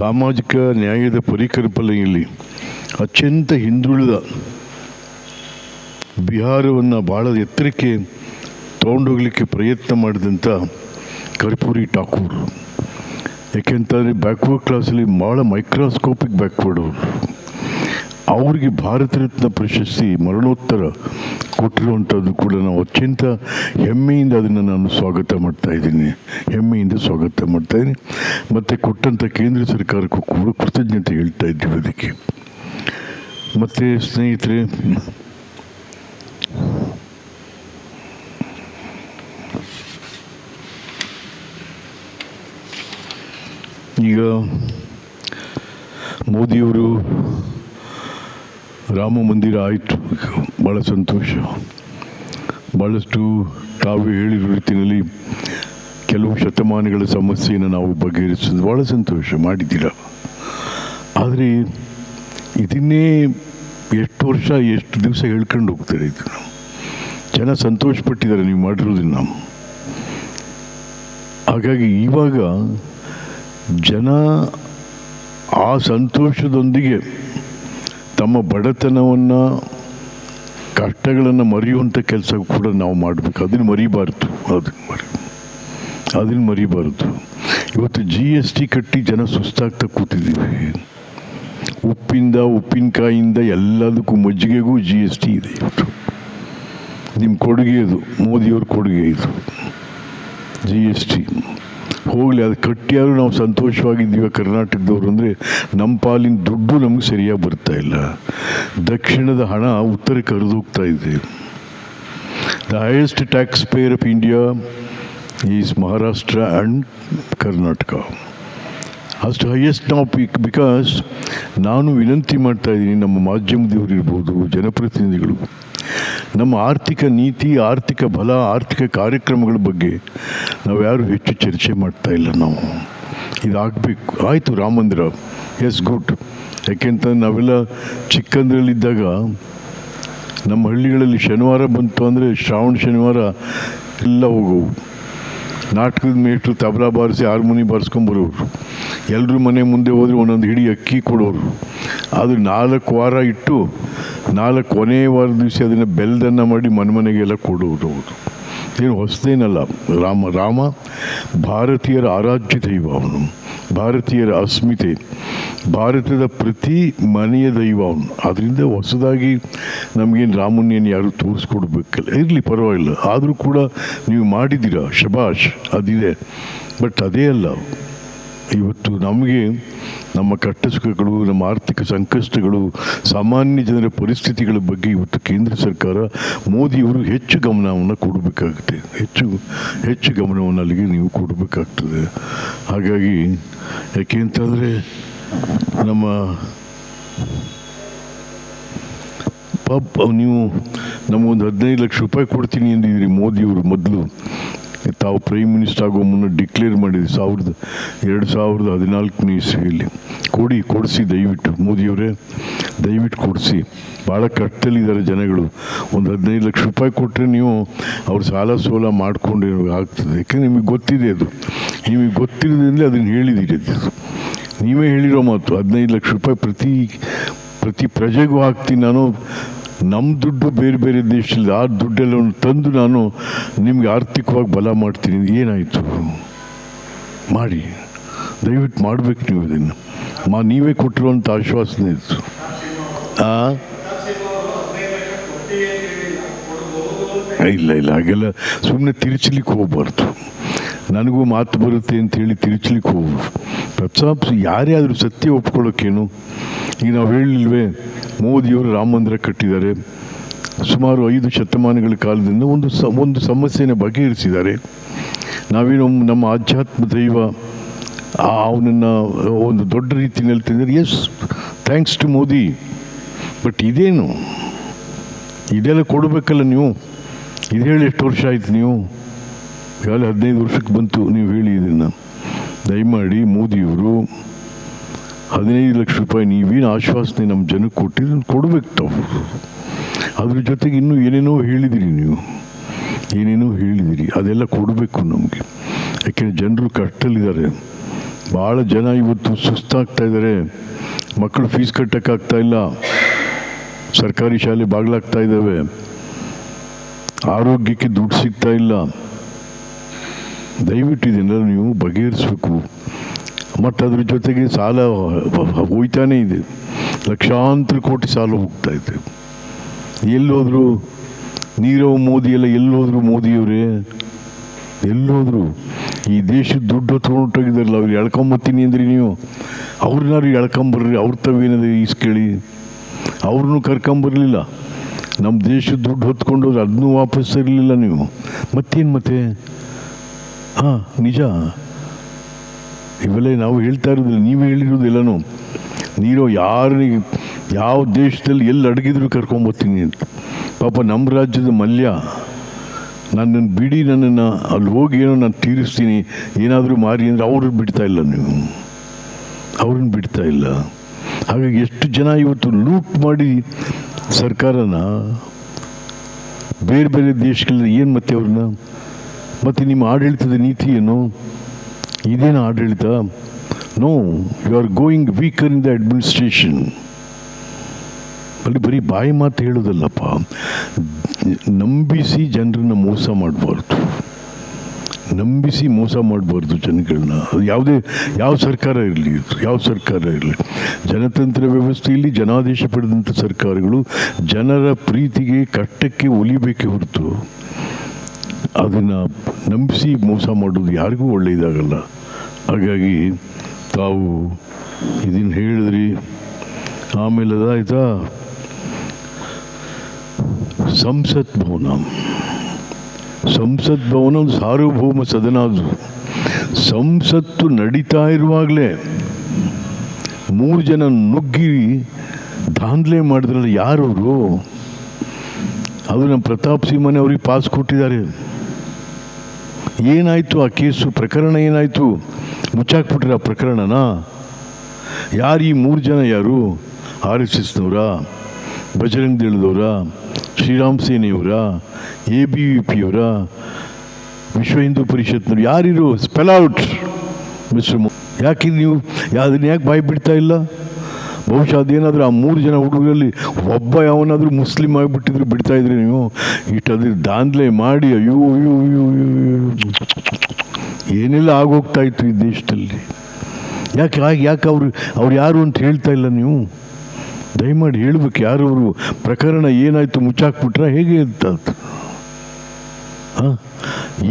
ಸಾಮಾಜಿಕ ನ್ಯಾಯದ ಪರಿಕಲ್ಪನೆಯಲ್ಲಿ ಅತ್ಯಂತ ಹಿಂದುಳಿದ ಬಿಹಾರವನ್ನು ಭಾಳ ಎತ್ತರಕ್ಕೆ ತೊಗೊಂಡೋಗ್ಲಿಕ್ಕೆ ಪ್ರಯತ್ನ ಮಾಡಿದಂಥ ಕರ್ಪೂರಿ ಠಾಕೂರ್. ಯಾಕೆಂತಂದರೆ ಬ್ಯಾಕ್ವರ್ಡ್ ಕ್ಲಾಸಲ್ಲಿ ಭಾಳ ಮೈಕ್ರೋಸ್ಕೋಪಿಕ್ ಬ್ಯಾಕ್ವರ್ಡ್ ಅವರು. ಅವರಿಗೆ ಭಾರತ ರತ್ನ ಪ್ರಶಸ್ತಿ, ಮರಣೋತ್ತರ ಕೊಟ್ಟಿರುವಂಥದ್ದು ಕೂಡ ನಾವು ಅತ್ಯಂತ ಹೆಮ್ಮೆಯಿಂದ ಅದನ್ನು ನಾನು ಸ್ವಾಗತ ಮಾಡ್ತಾ ಇದ್ದೀನಿ. ಹೆಮ್ಮೆಯಿಂದ ಸ್ವಾಗತ ಮಾಡ್ತಾ ಇದ್ದೀನಿ. ಮತ್ತು ಕೊಟ್ಟಂಥ ಕೇಂದ್ರ ಸರ್ಕಾರಕ್ಕೂ ಕೂಡ ಕೃತಜ್ಞತೆ ಹೇಳ್ತಾ ಇದ್ದೀವಿ ಅದಕ್ಕೆ. ಮತ್ತು ಸ್ನೇಹಿತರೆ, ಈಗ ಮೋದಿಯವರು ರಾಮ ಮಂದಿರ ಆಯಿತು. ಭಾಳ ಸಂತೋಷ. ಭಾಳಷ್ಟು ತಾವು ಹೇಳಿರೋ ರೀತಿಯಲ್ಲಿ ಕೆಲವು ಶತಮಾನಗಳ ಸಮಸ್ಯೆಯನ್ನು ನಾವು ಬಗೆಹರಿಸೋದು ಭಾಳ ಸಂತೋಷ ಮಾಡಿದ್ದೀರ. ಆದರೆ ಇದನ್ನೇ ಎಷ್ಟು ವರ್ಷ, ಎಷ್ಟು ದಿವಸ ಹೇಳ್ಕೊಂಡು ಹೋಗ್ತಾರೆ ಇದನ್ನು ಜನ ಸಂತೋಷಪಟ್ಟಿದ್ದಾರೆ ನೀವು ಮಾಡಿರೋದನ್ನು ಹಾಗಾಗಿ ಇವಾಗ ಜನ ಆ ಸಂತೋಷದೊಂದಿಗೆ ತಮ್ಮ ಬಡತನವನ್ನು, ಕಷ್ಟಗಳನ್ನು ಮರೆಯುವಂಥ ಕೆಲಸ ಕೂಡ ನಾವು ಮಾಡಬೇಕು. ಅದನ್ನು ಮರಿಬಾರ್ದು. ಅದನ್ನು ಮರಿ ಅದನ್ನು ಮರಿಬಾರ್ದು. ಇವತ್ತು ಜಿ ಎಸ್ ಟಿ ಕಟ್ಟಿ ಜನ ಸುಸ್ತಾಗ್ತಾ ಕೂತಿದ್ದೀವಿ. ಉಪ್ಪಿಂದ, ಉಪ್ಪಿನಕಾಯಿಂದ ಎಲ್ಲದಕ್ಕೂ ಮಜ್ಜಿಗೆಗೂ ಜಿ ಎಸ್ ಟಿ ಇದೆ ಇವತ್ತು. ನಿಮ್ಮ ಕೊಡುಗೆ ಇದು, ಮೋದಿಯವ್ರ ಕೊಡುಗೆ ಇದು. ಜಿ ಎಸ್ ಟಿ ಹೋಗಲಿ, ಅದು ಕಟ್ಟಿಯಾದರೂ ನಾವು ಸಂತೋಷವಾಗಿದ್ದೀವಿ ಕರ್ನಾಟಕದವರು ಅಂದರೆ ನಮ್ಮ ಪಾಲಿನ ದುಡ್ಡು ನಮಗೆ ಸರಿಯಾಗಿ ಬರ್ತಾ ಇಲ್ಲ. ದಕ್ಷಿಣದ ಹಣ ಉತ್ತರಕ್ಕೆ ಹರಿದೋಗ್ತಾ ಇದೆ. The highest taxpayer of India is Maharashtra and Karnataka ಅಷ್ಟು ಹೈಯೆಸ್ಟ್ ನಾವು ಪಿಕ್ ಬಿಕಾಸ್ ನಾನು ವಿನಂತಿ ಮಾಡ್ತಾ ಇದ್ದೀನಿ ನಮ್ಮ ಮಾಧ್ಯಮದವರು ಇರ್ಬೋದು, ಜನಪ್ರತಿನಿಧಿಗಳು. ನಮ್ಮ ಆರ್ಥಿಕ ನೀತಿ, ಆರ್ಥಿಕ ಬಲ, ಆರ್ಥಿಕ ಕಾರ್ಯಕ್ರಮಗಳ ಬಗ್ಗೆ ನಾವು ಯಾರು ಹೆಚ್ಚು ಚರ್ಚೆ ಮಾಡ್ತಾ ಇಲ್ಲ ನಾವು. ಇದಾಗಬೇಕು. ಆಯಿತು ರಾಮ ಮಂದಿರ ಎಸ್ ಗುಡ್ ಯಾಕೆಂತ ನಾವೆಲ್ಲ ಚಿಕ್ಕಂದ್ರಲ್ಲಿದ್ದಾಗ ನಮ್ಮ ಹಳ್ಳಿಗಳಲ್ಲಿ ಶನಿವಾರ ಬಂತು ಅಂದರೆ ಶ್ರಾವಣ ಶನಿವಾರ ಎಲ್ಲ ಹೋಗೋವು. ನಾಟಕದ ಮೇಟ್ರು ತಬಲಾ ಬಾರಿಸಿ ಹಾರ್ಮೋನಿ ಬಾರಿಸ್ಕೊಂಬರೋರು ಎಲ್ಲರೂ ಮನೆ ಮುಂದೆ ಹೋದರೆ ಒಂದೊಂದು ಹಿಡಿ ಅಕ್ಕಿ ಕೊಡೋರು. ಅದು ನಾಲ್ಕು ವಾರ ಇಟ್ಟು ನಾಲ್ಕು ಕೊನೆಯ ವಾರ ದಿವಸ ಅದನ್ನು ಬೆಲ್ದನ್ನು ಮಾಡಿ ಮನೆ ಮನೆಗೆಲ್ಲ ಕೊಡುವುದು ಏನು ಹೊಸದೇನಲ್ಲ. ರಾಮ ರಾಮ, ಭಾರತೀಯರ ಆರಾಧ್ಯ ದೈವ ಅವನು. ಭಾರತೀಯರ ಅಸ್ಮಿತೆ. ಭಾರತದ ಪ್ರತಿ ಮನೆಯ ದೈವ ಅವನು. ಅದರಿಂದ ಹೊಸದಾಗಿ ನಮಗೇನು ರಾಮನ್ನೇನು ಯಾರು ತೋರಿಸ್ಕೊಡ್ಬೇಕಲ್ಲ. ಇರಲಿ, ಪರವಾಗಿಲ್ಲ. ಆದರೂ ಕೂಡ ನೀವು ಮಾಡಿದ್ದೀರಾ? ಶಬಾಷ್, ಅದಿದೆ. ಬಟ್ ಅದೇ ಅಲ್ಲ. ಇವತ್ತು ನಮಗೆ ನಮ್ಮ ಕಟ್ಟ ಸುಖಗಳು ನಮ್ಮ ಆರ್ಥಿಕ ಸಂಕಷ್ಟಗಳು, ಸಾಮಾನ್ಯ ಜನರ ಪರಿಸ್ಥಿತಿಗಳ ಬಗ್ಗೆ ಇವತ್ತು ಕೇಂದ್ರ ಸರ್ಕಾರ, ಮೋದಿಯವರು ಹೆಚ್ಚು ಗಮನವನ್ನು ಕೊಡಬೇಕಾಗುತ್ತೆ. ಹೆಚ್ಚು ಹೆಚ್ಚು ಗಮನವನ್ನು ಅಲ್ಲಿಗೆ ನೀವು ಕೊಡಬೇಕಾಗ್ತದೆ. ಹಾಗಾಗಿ, ಯಾಕೆ ಅಂತಂದರೆ ನಮ್ಮ ಪಾಪ, ನೀವು ನಮಗೊಂದು ಹದಿನೈದು ಲಕ್ಷ ರೂಪಾಯಿ ಕೊಡ್ತೀನಿ ಅಂದಿದ್ದೀರಿ ಮೋದಿಯವರು ಮೊದಲು. ತಾವು ಪ್ರೈಮ್ ಮಿನಿಸ್ಟರ್ ಆಗೋ ಮುನ್ನ ಡಿಕ್ಲೇರ್ ಮಾಡಿದ್ವಿ ಸಾವಿರದ ಎರಡು ಸಾವಿರದ ಹದಿನಾಲ್ಕನೇ ಇಸ್ವಿಯಲ್ಲಿ. ಕೊಡಿ, ಕೊಡಿಸಿ, ದಯವಿಟ್ಟು. ಮೋದಿಯವರೇ, ದಯವಿಟ್ಟು ಕೊಡಿಸಿ. ಭಾಳ ಕಷ್ಟದಲ್ಲಿದ್ದಾರೆ ಜನಗಳು. ಒಂದು ಹದಿನೈದು ಲಕ್ಷ ರೂಪಾಯಿ ಕೊಟ್ಟರೆ ನೀವು ಅವ್ರ ಸಾಲ ಸೋಲ ಮಾಡಿಕೊಂಡು ಆಗ್ತದೆ. ಯಾಕೆಂದರೆ ನಿಮಗೆ ಗೊತ್ತಿದೆ ಅದು. ನಿಮಗೆ ಗೊತ್ತಿರೋದ್ರಿಂದ ಅದನ್ನು ಹೇಳಿದಿರಿ ನೀವೇ ಹೇಳಿರೋ ಮಾತು. ಹದಿನೈದು ಲಕ್ಷ ರೂಪಾಯಿ ಪ್ರತಿ ಪ್ರತಿ ಪ್ರಜೆಗೂ ಹಾಕ್ತೀನಿ ನಾನು. ನಮ್ಮ ದುಡ್ಡು ಬೇರೆ ಬೇರೆ ದೇಶದಲ್ಲಿ ಆ ದುಡ್ಡೆಲ್ಲ ತಂದು ನಾನು ನಿಮಗೆ ಆರ್ಥಿಕವಾಗಿ ಬಲ ಮಾಡ್ತೀನಿ. ಏನಾಯಿತು? ಮಾಡಿ. ದಯವಿಟ್ಟು ಮಾಡಬೇಕು ನೀವು ಇದನ್ನು. ಮಾ, ನೀವೇ ಕೊಟ್ಟಿರುವಂಥ ಆಶ್ವಾಸನೆ ಇತ್ತು. ಆ? ಇಲ್ಲ ಇಲ್ಲ, ಹಾಗೆಲ್ಲ ಸುಮ್ಮನೆ ತಿರುಚಲಿಕ್ಕೆ ಹೋಗ್ಬಾರ್ದು. ನನಗೂ ಮಾತು ಬರುತ್ತೆ ಅಂತ ಹೇಳಿ ತಿರುಚಲಿಕ್ಕೆ ಹೋಗ್ಬಾರ್ದು ಪ್ರತಾಪ್ ಯಾರೇ ಆದರೂ ಸತ್ಯ ಒಪ್ಕೊಳ್ಳೋಕ್ಕೇನು? ಈಗ ನಾವು ಹೇಳಿಲ್ವೇ, ಮೋದಿಯವರು ರಾಮ ಮಂದಿರ ಕಟ್ಟಿದ್ದಾರೆ. ಸುಮಾರು ಐದು ಶತಮಾನಗಳ ಕಾಲದಿಂದ ಒಂದು ಸ ಒಂದು ಸಮಸ್ಯೆನ ಬಗೆಹರಿಸಿದ್ದಾರೆ. ನಾವೇನು ನಮ್ಮ ಆಧ್ಯಾತ್ಮ ದೈವ ಅವನನ್ನು, ಒಂದು ದೊಡ್ಡ ರೀತಿಯಲ್ಲಿ ತಂದರೆ yes thanks to Modi. But ಇದೇನು? ಇದೆಲ್ಲ ಕೊಡಬೇಕಲ್ಲ ನೀವು? ಇದು ಹೇಳಿ ಎಷ್ಟು ವರ್ಷ ಆಯಿತು ನೀವು? ಈಗಾಗಲೇ ಹದಿನೈದು ವರ್ಷಕ್ಕೆ ಬಂತು ನೀವು ಹೇಳಿ ಇದನ್ನು. ದಯಮಾಡಿ ಮೋದಿಯವರು ಹದಿನೈದು ಲಕ್ಷ ರೂಪಾಯಿ ನೀವೇನು ಆಶ್ವಾಸನೆ ನಮ್ಮ ಜನಕ್ಕೆ ಕೊಟ್ಟಿದ್ದು ಕೊಡಬೇಕು ತಾವು. ಅದ್ರ ಜೊತೆಗೆ ಇನ್ನೂ ಏನೇನೋ ಹೇಳಿದಿರಿ ನೀವು. ಏನೇನೋ ಹೇಳಿದಿರಿ. ಅದೆಲ್ಲ ಕೊಡಬೇಕು ನಮಗೆ. ಯಾಕೆಂದರೆ ಜನರು ಕಷ್ಟದಲ್ಲಿದ್ದಾರೆ. ಭಾಳ ಜನ ಇವತ್ತು ಸುಸ್ತಾಗ್ತಾ ಇದ್ದಾರೆ. ಮಕ್ಕಳು ಫೀಸ್ ಕಟ್ಟೋಕ್ಕಾಗ್ತಾ ಇಲ್ಲ. ಸರ್ಕಾರಿ ಶಾಲೆ ಬಾಗ್ಲಾಗ್ತಾ ಇದ್ದಾವೆ. ಆರೋಗ್ಯಕ್ಕೆ ದುಡ್ಡು ಸಿಗ್ತಾ ಇಲ್ಲ. ದಯವಿಟ್ಟು ಇದನ್ನೆಲ್ಲ ನೀವು ಬಗೆಹರಿಸಬೇಕು. ಮತ್ತು ಅದ್ರ ಜೊತೆಗೆ ಸಾಲ ಹೋಯ್ತಾನೆ ಇದೆ. ಲಕ್ಷಾಂತರ ಕೋಟಿ ಸಾಲ ಹೋಗ್ತಾ ಇದೆ. ಎಲ್ಲೋದ್ರು ನೀರವ್ ಮೋದಿ ಎಲ್ಲ ಎಲ್ಲೋದ್ರು ಮೋದಿಯವರೇ, ಎಲ್ಲೋದ್ರು ಈ ದೇಶದ ದುಡ್ಡು ತೊಗೊಂಡೋಗಿದ್ದಾರಲ್ಲ ಅವ್ರು ಎಳ್ಕೊಂಬತ್ತೀನಿ ಅಂದ್ರಿ ನೀವು. ಅವ್ರನ್ನಾರು ಎಳ್ಕೊಂಬರ್ರಿ, ಅವ್ರ ತವೇನದ ಈಸ್ಕೇಳಿ ಅವ್ರನ್ನೂ ಕರ್ಕೊಂಬರ್ಲಿಲ್ಲ. ನಮ್ಮ ದೇಶದ ದುಡ್ಡು ಹೊತ್ಕೊಂಡೋದ್ರೆ ಅದನ್ನೂ ವಾಪಸ್ ಇರಲಿಲ್ಲ ನೀವು. ಮತ್ತೇನು ಮತ್ತೆ? ಹಾಂ, ನಿಜ. ಇವೆಲ್ಲ ನಾವು ಹೇಳ್ತಾ ಇರೋದಿಲ್ಲ ನೀವು ಹೇಳಿರೋದಿಲ್ಲನೂ ನೀರೋ ಯಾರಿಗೆ ಯಾವ ದೇಶದಲ್ಲಿ ಎಲ್ಲಿ ಅಡಗಿದ್ರು ಕರ್ಕೊಂಬರ್ತೀನಿ ಅಂತ. ಪಾಪ ನಮ್ಮ ರಾಜ್ಯದ ಮಲ್ಯ ನನ್ನನ್ನು ಬಿಡಿ, ನನ್ನನ್ನು ಅಲ್ಲಿ ಹೋಗಿ ಏನೋ ನಾನು ತೀರಿಸ್ತೀನಿ, ಏನಾದರೂ ಮಾರಿ ಅಂದರೆ ಅವ್ರನ್ನ ಬಿಡ್ತಾ ಇಲ್ಲ ನೀವು. ಅವ್ರನ್ನ ಬಿಡ್ತಾ ಇಲ್ಲ. ಹಾಗಾಗಿ ಎಷ್ಟು ಜನ ಇವತ್ತು ಲೂಟ್ ಮಾಡಿ ಸರ್ಕಾರನ, ಬೇರೆ ಬೇರೆ ದೇಶಗಳಲ್ಲಿ ಏನು ಮತ್ತೆ ಅವ್ರನ್ನ ಮತ್ತು ನಿಮ್ಮ ಆಡಳಿತದ ನೀತಿ ಏನು? ಇದೇನು ಆಡಳಿತ? No you are going weaker in the administration ಅಲ್ಲಿ ಬರೀ ಬಾಯಿ ಮಾತು ಹೇಳೋದಲ್ಲಪ್ಪ. ನಂಬಿಸಿ ಜನರನ್ನು ಮೋಸ ಮಾಡಬಾರ್ದು. ನಂಬಿಸಿ ಮೋಸ ಮಾಡಬಾರ್ದು ಜನಗಳನ್ನ. ಅದು ಯಾವುದೇ, ಯಾವ ಸರ್ಕಾರ ಇರಲಿ, ಯಾವ ಸರ್ಕಾರ ಇರಲಿ. ಜನತಂತ್ರ ವ್ಯವಸ್ಥೆಯಲ್ಲಿ ಜನಾದೇಶ ಪಡೆದಂಥ ಸರ್ಕಾರಗಳು ಜನರ ಪ್ರೀತಿಗೆ ಕಟ್ಟಕ್ಕೆ ಒಲಿಬೇಕೇ ಹೊರತು ಅದನ್ನು ನಂಬಿಸಿ ಮೋಸ ಮಾಡೋದು ಯಾರಿಗೂ ಒಳ್ಳೆಯದಾಗಲ್ಲ. ಹಾಗಾಗಿ ತಾವು ಇದನ್ನು ಹೇಳಿದ್ರಿ. ಆಮೇಲೆ ಅದಾಯ್ತಾ ಸಂಸತ್ ಭವನ. ಸಂಸತ್ ಭವನ ಒಂದು ಸಾರ್ವಭೌಮ ಸದನ ಅದು ಸಂಸತ್ತು ನಡೀತಾ ಇರುವಾಗಲೇ ಮೂರು ಜನ ನುಗ್ಗಿ ದಾಂಧಲೆ ಮಾಡಿದ್ರಲ್ಲ ಯಾರವರು? ಅದು ನಮ್ಮ ಪ್ರತಾಪ್ ಸಿಂಹನೆ ಅವ್ರಿಗೆ ಪಾಸ್ ಕೊಟ್ಟಿದ್ದಾರೆ. ಏನಾಯಿತು? ಆ ಕೇಸು ಪ್ರಕರಣ ಏನಾಯಿತು? ಮುಚ್ಚಾಕ್ಬಿಟ್ರೆ ಆ ಪ್ರಕರಣನ? ಯಾರು ಈ ಮೂರು ಜನ ಯಾರು? ಆರ್ ಎಸ್ ಎಸ್ನವರ ಬಜರಂಗ್ ದಳದವರ ಶ್ರೀರಾಮ್ ಸೇನೆಯವರ, ಎ ಬಿ ವಿ ಪಿಯವರ ವಿಶ್ವ ಹಿಂದೂ ಪರಿಷತ್ನವ್ರು ಯಾರಿರು? ಸ್ಪೆಲ್ ಔಟ್ ಮಿಸ್ಟರ್ ಯಾಕೆ ನೀವು? ಅದನ್ನ ಯಾಕೆ ಬಾಯಿ ಬಿಡ್ತಾ ಇಲ್ಲ? ಬಹುಶಃ ಅದೇನಾದರೂ ಆ ಮೂರು ಜನ ಹುಡುಗರಲ್ಲಿ ಒಬ್ಬ ಯಾವನಾದರೂ ಮುಸ್ಲಿಂ ಆಗಿಬಿಟ್ಟಿದ್ರು ಬಿಡ್ತಾ ಇದ್ರಿ ನೀವು? ಇಷ್ಟು ಅದ್ರ ದಾಂಧಲೆ ಮಾಡಿ, ಅಯ್ಯೋ ಅಯ್ಯೋ ಅಯ್ಯೋ. ಏನೆಲ್ಲ ಆಗೋಗ್ತಾ ಇತ್ತು ಈ ದೇಶದಲ್ಲಿ? ಯಾಕೆ ಹಾಗೆ ಯಾಕೆ ಅವರು, ಅವ್ರು ಯಾರು ಅಂತ ಹೇಳ್ತಾ ಇಲ್ಲ ನೀವು? ದಯಮಾಡಿ ಹೇಳ್ಬೇಕು, ಯಾರು ಅವರು? ಪ್ರಕರಣ ಏನಾಯಿತು, ಮುಚ್ಚಾಕ್ಬಿಟ್ರ? ಹೇಗೆ ಅಂತ ಹಾಂ?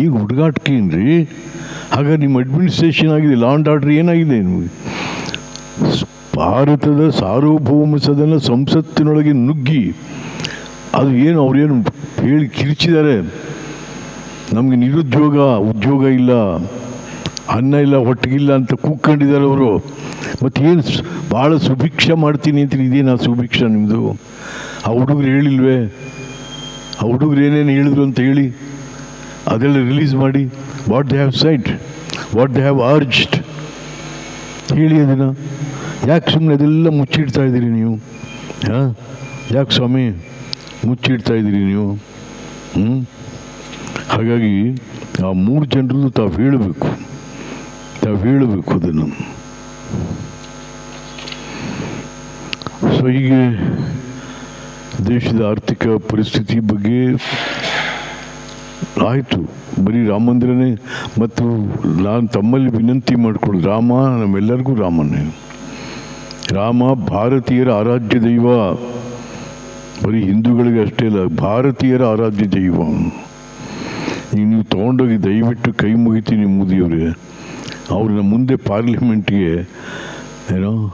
ಈಗ ಹುಡುಗಾಟಕ್ಕೆ ರೀ ನಿಮ್ಮ ಅಡ್ಮಿನಿಸ್ಟ್ರೇಷನ್ ಆಗಿದೆ ಲಾ ಆ್ಯಂಡ್ ಆರ್ಡ್ರ್ ಏನಾಗಿದೆ ನಿಮಗೆ? ಭಾರತದ ಸಾರ್ವಭೌಮ ಸದನ ಸಂಸತ್ತಿನೊಳಗೆ ನುಗ್ಗಿ, ಅದು ಏನು ಅವ್ರೇನು ಹೇಳಿ ಕಿರಿಚಿದ್ದಾರೆ? ನಮಗೆ ನಿರುದ್ಯೋಗ, ಉದ್ಯೋಗ ಇಲ್ಲ, ಅನ್ನ ಇಲ್ಲ, ಹೊಟ್ಟೆಗಿಲ್ಲ ಅಂತ ಕೂಕ್ಕೊಂಡಿದ್ದಾರೆ ಅವರು. ಮತ್ತೇನು ಭಾಳ ಸುಭಿಕ್ಷ ಮಾಡ್ತೀನಿ ಅಂತ ಆ ಸುಭಿಕ್ಷ ನಿಮ್ಮದು ಆ ಹುಡುಗರು ಹೇಳಿಲ್ವೇ? ಆ ಹುಡುಗರು ಏನೇನು ಹೇಳಿದ್ರು ಅಂತ ಹೇಳಿ? ಅದೆಲ್ಲ ರಿಲೀಸ್ ಮಾಡಿ. What they have cited what they have urged ಹೇಳಿ ಅದನ್ನು. ಯಾಕೆ ಸುಮ್ಮನೆ ಅದೆಲ್ಲ ಮುಚ್ಚಿಡ್ತಾ ಇದ್ದೀರಿ ನೀವು? ಹಾಂ? ಯಾಕೆ ಸ್ವಾಮಿ? ಮುಚ್ಚಿಡ್ತಾ ಇದ್ದೀರಿ ನೀವು? ಹ್ಞೂ ಹಾಗಾಗಿ ಆ ಮೂರು ಜನರದ್ದು ತಾವು ಹೇಳಬೇಕು. ತಾವು ಹೇಳಬೇಕು ಅದನ್ನು. ಸೊ ಹೀಗೆ ದೇಶದ ಆರ್ಥಿಕ ಪರಿಸ್ಥಿತಿ ಬಗ್ಗೆ ಆಯಿತು. ಬರೀ ರಾಮ ಮಂದಿರನೇ. ಮತ್ತು ನಾನು ತಮ್ಮಲ್ಲಿ ವಿನಂತಿ ಮಾಡಿಕೊಳ್ಳಿ ರಾಮ, ನಮ್ಮೆಲ್ಲರಿಗೂ ರಾಮನೇ. ರಾಮ ಭಾರತೀಯರ ಆರಾಧ್ಯ ದೈವ. ಬರೀ ಹಿಂದೂಗಳಿಗೆ ಅಷ್ಟೇ ಅಲ್ಲ, ಭಾರತೀಯರ ಆರಾಧ್ಯ ದೈವ. ನೀವು ತೊಗೊಂಡೋಗಿ ದಯವಿಟ್ಟು ಕೈ ಮುಗಿತೀನಿ ಮೋದಿಯವರೇ. ಅವ್ರನ್ನ ಮುಂದೆ ಪಾರ್ಲಿಮೆಂಟ್ಗೆ, ಏನೋ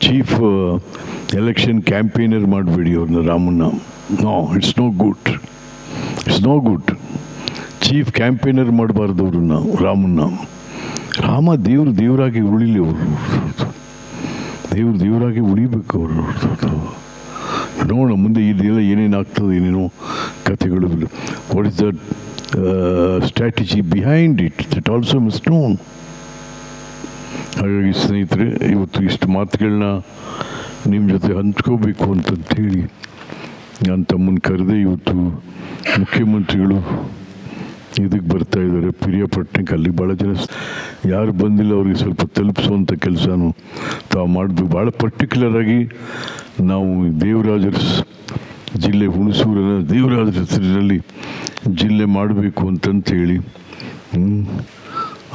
ಚೀಫ್ ಎಲೆಕ್ಷನ್ ಕ್ಯಾಂಪೇನರ್ ಮಾಡಬೇಡಿ ಅವ್ರನ್ನ, ರಾಮನ್ನ. No, it's no good. It's no good. Chief campaigner ಮಾಡಬಾರ್ದು ಅವ್ರನ್ನ, ರಾಮನ್ನ. ರಾಮ ದೇವರು ದೇವರಾಗಿ ಉಳಿಲಿ ಅವರು. ದೇವ್ರು ದೇವರಾಗಿ ಉಳಿಬೇಕು ಅವರು ನೋಡೋಣ ಮುಂದೆ ಇದೆಲ್ಲ ಏನೇನು ಆಗ್ತದೆ, ಏನೇನೋ ಕಥೆಗಳು what is the strategy behind it that also miss known ಹಾಗಾಗಿ ಸ್ನೇಹಿತರೆ, ಇವತ್ತು ಇಷ್ಟು ಮಾತುಗಳನ್ನ ನಿಮ್ಮ ಜೊತೆ ಹಂಚ್ಕೋಬೇಕು ಅಂತಂತೇಳಿ ನಾನು ತಮ್ಮನ್ನು ಕರೆದೆ ಇವತ್ತು ಮುಖ್ಯಮಂತ್ರಿಗಳು ಇದಕ್ಕೆ ಬರ್ತಾ ಇದ್ದಾರೆ. ಪಿರಿಯಾಪಟ್ಟಣಕ್ಕೆ ಅಲ್ಲಿ ಭಾಳ ಜನ ಯಾರು ಬಂದಿಲ್ಲ ಅವ್ರಿಗೆ ಸ್ವಲ್ಪ ತಲುಪಿಸುವಂಥ ಕೆಲಸನೂ ತಾವು ಮಾಡಬೇಕು. ಭಾಳ ಪರ್ಟಿಕ್ಯುಲರ್ ಆಗಿ ನಾವು ದೇವರಾಜರ ಜಿಲ್ಲೆ ಹುಣಸೂರಿನ ದೇವರಾಜರ ಹೆಸರಿನಲ್ಲಿ ಜಿಲ್ಲೆ ಮಾಡಬೇಕು ಅಂತಂತೇಳಿ ಹೇಳಿ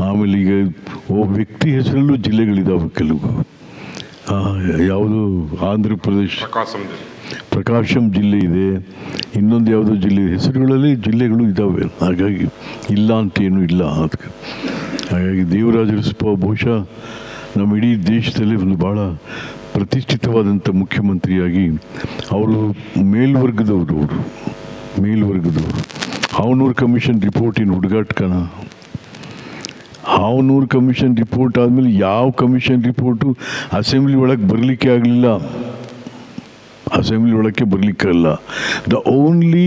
ಆಮೇಲೆ ಈಗ ಓ ವ್ಯಕ್ತಿ ಹೆಸರಲ್ಲೂ ಜಿಲ್ಲೆಗಳಿದ್ದಾವೆ ಕೆಲವು. ಯಾವುದು? ಆಂಧ್ರ ಪ್ರದೇಶ. ಪ್ರಕಾಶಂ ಜಿಲ್ಲೆ ಇದೆ. ಇನ್ನೊಂದು ಯಾವುದೋ ಜಿಲ್ಲೆ. ಹೆಸರುಗಳಲ್ಲಿ ಜಿಲ್ಲೆಗಳು ಇದ್ದಾವೆ ಹಾಗಾಗಿ ಇಲ್ಲ ಅಂತ ಏನೂ ಇಲ್ಲ ಅದಕ್ಕೆ. ಹಾಗಾಗಿ ದೇವರಾಜರು ಸ್ವಲ್ಪ ಬಹುಶಃ ನಮ್ಮ ಇಡೀ ದೇಶದಲ್ಲಿ ಒಂದು ಭಾಳ ಪ್ರತಿಷ್ಠಿತವಾದಂಥ ಮುಖ್ಯಮಂತ್ರಿಯಾಗಿ ಅವರು ಮೇಲ್ವರ್ಗದವರು ಅವರು. ಮೇಲ್ವರ್ಗದವರು. ಹಾವನೂರು ಕಮಿಷನ್ ರಿಪೋರ್ಟಿನ ಹುಡುಗಾಟಕನ. ಹಾವನೂರು ಕಮಿಷನ್ ರಿಪೋರ್ಟ್ ಆದಮೇಲೆ ಯಾವ ಕಮಿಷನ್ ರಿಪೋರ್ಟು ಅಸೆಂಬ್ಲಿ ಒಳಗೆ ಬರಲಿಕ್ಕೆ ಆಗಲಿಲ್ಲ. ಅಸೆಂಬ್ಲಿ ಒಳಕ್ಕೆ ಬರಲಿಕ್ಕಲ್ಲ the only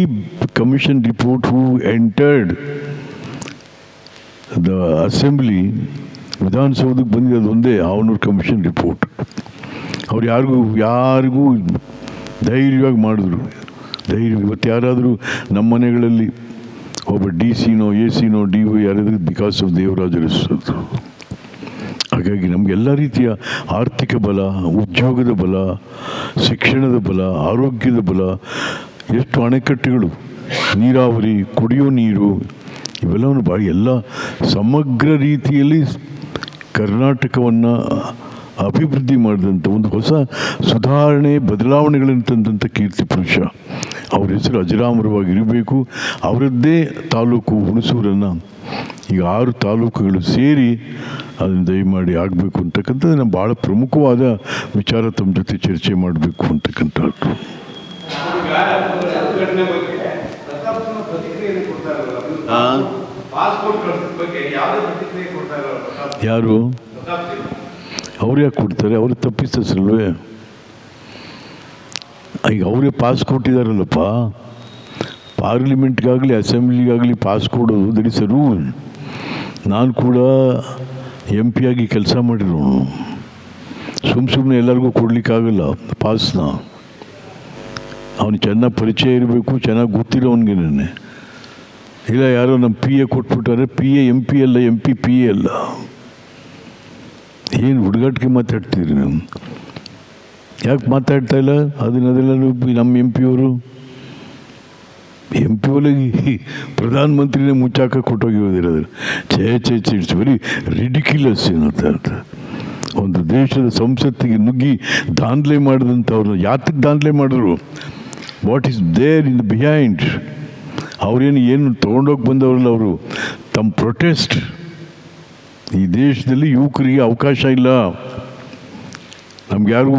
commission report who entered the assembly ವಿಧಾನಸೌಧಕ್ಕೆ ಬಂದಿರೋದು ಒಂದೇ ಹಾವನೂರು ಕಮಿಷನ್ ರಿಪೋರ್ಟ್ ಅವ್ರು ಯಾರಿಗೂ ಯಾರಿಗೂ ಧೈರ್ಯವಾಗಿ ಮಾಡಿದ್ರು. ಧೈರ್ಯ, ಇವತ್ತು ಯಾರಾದರೂ ನಮ್ಮ ಮನೆಗಳಲ್ಲಿ ಒಬ್ಬ ಡಿ ಸಿನೋ ಎ ಸಿನೋ ಡಿ ವೈ ಯಾರಾದರೂ ಬಿಕಾಸ್ ಆಫ್ ದೇವರಾಜರು ಹೆಸರು. ಹಾಗಾಗಿ ನಮಗೆಲ್ಲ ರೀತಿಯ ಆರ್ಥಿಕ ಬಲ, ಉದ್ಯೋಗದ ಬಲ, ಶಿಕ್ಷಣದ ಬಲ, ಆರೋಗ್ಯದ ಬಲ, ಎಷ್ಟು ಅಣೆಕಟ್ಟುಗಳು, ನೀರಾವರಿ, ಕುಡಿಯೋ ನೀರು, ಇವೆಲ್ಲವನ್ನು ಭಾಳ ಎಲ್ಲ ಸಮಗ್ರ ರೀತಿಯಲ್ಲಿ ಕರ್ನಾಟಕವನ್ನು ಅಭಿವೃದ್ಧಿ ಮಾಡಿದಂಥ ಒಂದು ಹೊಸ ಸುಧಾರಣೆ ಬದಲಾವಣೆಗಳನ್ನು ತಂದಂಥ ಕೀರ್ತಿ ಪುರುಷ. ಅವ್ರ ಹೆಸರು ಅಜರಾಮರವಾಗಿರಬೇಕು ಅವರದ್ದೇ ತಾಲೂಕು ಹುಣಸೂರನ್ನು ಈಗ ಆರು ತಾಲೂಕುಗಳು ಸೇರಿ ಅದನ್ನು ದಯಮಾಡಿ ಆಗಬೇಕು ಅಂತಕ್ಕಂಥದ್ದು ನಾನು ಭಾಳ ಪ್ರಮುಖವಾದ ವಿಚಾರ ತಮ್ಮ ಜೊತೆ ಚರ್ಚೆ ಮಾಡಬೇಕು ಅಂತಕ್ಕಂಥದ್ದು. ಯಾರು? ಅವ್ರು ಯಾಕೆ ಕೊಡ್ತಾರೆ, ಅವರು ತಪ್ಪಿಸ್ತಲ್ವೇ ಈಗ ಅವರೇ ಪಾಸ್ ಕೊಟ್ಟಿದ್ದಾರಲ್ಲಪ್ಪ. ಪಾರ್ಲಿಮೆಂಟ್ಗಾಗಲಿ, ಅಸೆಂಬ್ಲಿಗಾಗಲಿ ಪಾಸ್ ಕೊಡೋದು ದಟ್ ಇಸ್ ಅ ರೂಲ್. ನಾನು ಕೂಡ ಎಂ ಆಗಿ ಕೆಲಸ ಮಾಡಿರೋನು. ಸುಮ್ಮ ಸುಮ್ಮನೆ ಎಲ್ಲರಿಗೂ ಕೊಡಲಿಕ್ಕಾಗಲ್ಲ ಪಾಸ್ನ ಅವನು ಚೆನ್ನಾಗಿ ಪರಿಚಯ ಇರಬೇಕು, ಚೆನ್ನಾಗಿ ಗೊತ್ತಿರೋನ್ಗೇನೆ ಇಲ್ಲ ಯಾರೋ ನಮ್ಮ ಪಿ ಎ ಕೊಟ್ಬಿಟ್ಟಾರೆ ಪಿ ಎ ಎಂ ಪಿ ಅಲ್ಲ ಎಂ ಪಿ ಪಿ ಎ ಅಲ್ಲ. ಏನು ಹುಡುಗಾಟಿಗೆ ಮಾತಾಡ್ತೀರಿ ನೀವು? ಯಾಕೆ ಮಾತಾಡ್ತಾ ಇಲ್ಲ? ಅದನ್ನ ಅದೆಲ್ಲ ನೀವು ನಮ್ಮ ಎಂ ಪಿ ಅವರು. ಎಂ ಪಿ ಒಳಗೆ ಪ್ರಧಾನಮಂತ್ರಿನೇ ಮುಚ್ಚಾಕ ಕೊಟ್ಟೋಗಿರೋದಿರೋದು. ಛೇ ಛೇ ಛೇ ಇಟ್ಸ್ ವೆರಿ ರಿಡಿಕ್ಯುಲಸ್ ಏನಂತ ಅಂತ ಒಂದು ದೇಶದ ಸಂಸತ್ತಿಗೆ ನುಗ್ಗಿ ದಾಂಧಲೆ ಮಾಡಿದಂಥವ್ರನ್ನ ಯಾತಕ್ಕೆ ದಾಂಧಲೆ ಮಾಡಿದ್ರು? What is there in behind ಅವ್ರೇನು ಏನು ತೊಗೊಂಡೋಗಿ ಬಂದವರಲ್ಲ ಅವರು? ತಮ್ಮ ಪ್ರೊಟೆಸ್ಟ್ ಈ ದೇಶದಲ್ಲಿ ಯುವಕರಿಗೆ ಅವಕಾಶ ಇಲ್ಲ. ನಮ್ಗೆ ಯಾರಿಗೂ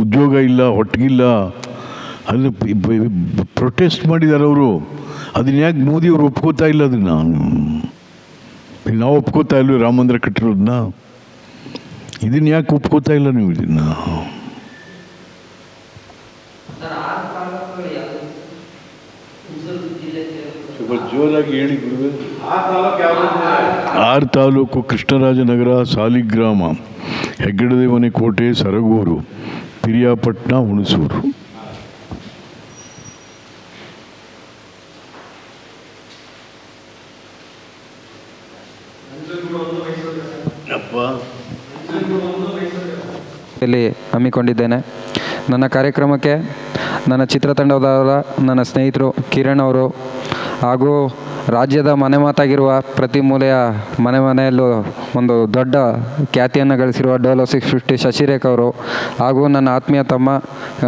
ಉದ್ಯೋಗ ಇಲ್ಲ ಹೊಟ್ಟಿಗಿಲ್ಲ ಅಲ್ಲಿ ಪ್ರೊಟೆಸ್ಟ್ ಮಾಡಿದ್ದಾರೆ ಅವರು. ಅದನ್ನ ಯಾಕೆ ಮೋದಿ ಅವರು ಒಪ್ಕೋತಾ ಇಲ್ಲ ಅದನ್ನ? ನಾವು ಒಪ್ಕೋತಾ ಇಲ್ಲ ರಾಮ ಮಂದಿರ ಕಟ್ಟಿರೋದನ್ನ ಇದನ್ನ ಯಾಕೆ ಒಪ್ಕೋತಾ ಇಲ್ಲ ನೀವು ಇದನ್ನ? ಜೋರಾಗಿ ಹೇಳಿ ಗುರುವೆ. ಆ ತಾಲೂಕು ಯಾವುದು? ಆರು ತಾಲೂಕು ಕೃಷ್ಣರಾಜನಗರ ಸಾಲಿಗ್ರಾಮ ಹೆಗ್ಗಡದೇವನೆ ಕೋಟೆ ಸರಗೂರು ಪಿರಿಯಾಪಟ್ಟಣ ಹುಣಸೂರು. ಇಲ್ಲಿ ಹಮ್ಮಿಕೊಂಡಿದ್ದೇನೆ. ನನ್ನ ಕಾರ್ಯಕ್ರಮಕ್ಕೆ ನನ್ನ ಚಿತ್ರತಂಡದವರ ನನ್ನ ಸ್ನೇಹಿತರು ಕಿರಣ್ ಅವರು ಹಾಗೂ ರಾಜ್ಯದ ಮನೆ ಮಾತಾಗಿರುವ ಪ್ರತಿ ಮೂಲೆಯ ಮನೆ ಮನೆಯಲ್ಲೂ ಒಂದು ದೊಡ್ಡ ಖ್ಯಾತಿಯನ್ನು ಗಳಿಸಿರುವ ಡೋಲೋ ಸಿಕ್ಸ್ ಫಿಫ್ಟಿ ಶಶಿರೇಖ ಅವರು ಹಾಗೂ ನನ್ನ ಆತ್ಮೀಯ ತಮ್ಮ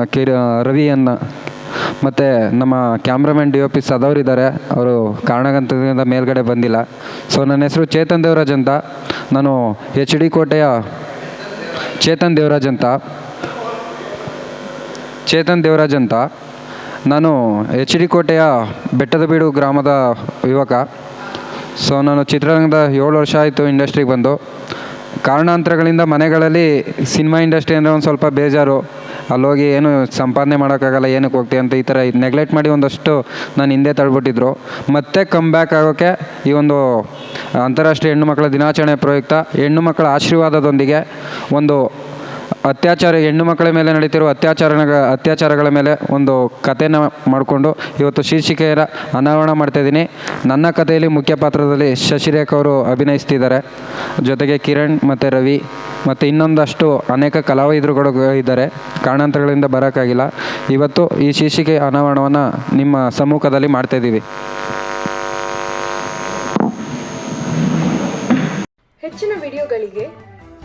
ಕಿರ ರವಿಯನ್ನ. ಮತ್ತು ನಮ್ಮ ಕ್ಯಾಮ್ರಾಮನ್ ಡಿ ಒ ಪಿ ಸದವರಿದ್ದಾರೆ. ಅವರು ಕಾರಣಗಂತದಿಂದ ಮೇಲ್ಗಡೆ ಬಂದಿಲ್ಲ. ಸೊ, ನನ್ನ ಹೆಸರು ಚೇತನ್ ದೇವರಾಜ್ ಅಂತ. ನಾನು ಎಚ್ ಡಿ ಕೋಟೆಯ ಚೇತನ್ ದೇವರಾಜ್ ಅಂತ. ಚೇತನ್ ದೇವರಾಜ್ ಅಂತ. ನಾನು ಎಚ್ ಡಿ ಕೋಟೆಯ ಬೆಟ್ಟದ ಬೀಡು ಗ್ರಾಮದ ಯುವಕ. ಸೊ ನಾನು ಚಿತ್ರರಂಗದ ಏಳು ವರ್ಷ ಆಯಿತು ಇಂಡಸ್ಟ್ರಿಗೆ ಬಂದು. ಕಾರಣಾಂತರಗಳಿಂದ ಮನೆಗಳಲ್ಲಿ ಸಿನಿಮಾ ಇಂಡಸ್ಟ್ರಿ ಅಂದರೆ ಒಂದು ಸ್ವಲ್ಪ ಬೇಜಾರು. ಅಲ್ಲೋಗಿ ಏನು ಸಂಪಾದನೆ ಮಾಡೋಕ್ಕಾಗಲ್ಲ, ಏನಕ್ಕೆ ಹೋಗ್ತೀವಿ ಅಂತ ಈ ಥರ ನೆಗ್ಲೆಕ್ಟ್ ಮಾಡಿ ಒಂದಷ್ಟು ನಾನು ಹಿಂದೆ ತಳ್ಬಿಟ್ಟಿದ್ರು. ಮತ್ತೆ ಕಮ್ ಬ್ಯಾಕ್ ಆಗೋಕ್ಕೆ ಈ ಒಂದು ಅಂತಾರಾಷ್ಟ್ರೀಯ ಹೆಣ್ಣು ಮಕ್ಕಳ ದಿನಾಚರಣೆ ಪ್ರಯುಕ್ತ ಹೆಣ್ಣು ಮಕ್ಕಳ ಆಶೀರ್ವಾದದೊಂದಿಗೆ ಒಂದು ಅತ್ಯಾಚಾರ, ಹೆಣ್ಣು ಮಕ್ಕಳ ಮೇಲೆ ನಡೀತಿರುವ ಅತ್ಯಾಚಾರ ಅತ್ಯಾಚಾರಗಳ ಮೇಲೆ ಒಂದು ಕಥೆನ ಮಾಡಿಕೊಂಡು ಇವತ್ತು ಶೀರ್ಷಿಕೆಯರ ಅನಾವರಣ ಮಾಡ್ತಾಯಿದ್ದೀನಿ ನನ್ನ ಕಥೆಯಲ್ಲಿ ಮುಖ್ಯ ಪಾತ್ರದಲ್ಲಿ ಶಶಿರೇಖ ಅವರು ಅಭಿನಯಿಸ್ತಿದ್ದಾರೆ. ಜೊತೆಗೆ ಕಿರಣ್ ಮತ್ತು ರವಿ ಮತ್ತು ಇನ್ನೊಂದಷ್ಟು ಅನೇಕ ಕಲಾವಿದರುಗಳು ಇದ್ದಾರೆ. ಕಾರಣಾಂತರಗಳಿಂದ ಬರೋಕ್ಕಾಗಿಲ್ಲ ಇವತ್ತು ಈ ಶೀರ್ಷಿಕೆ ಅನಾವರಣವನ್ನು ನಿಮ್ಮ ಸಮ್ಮುಖದಲ್ಲಿ ಮಾಡ್ತಾಯಿದ್ದೀವಿ ಹೆಚ್ಚಿನ ವಿಡಿಯೋಗಳಿಗೆ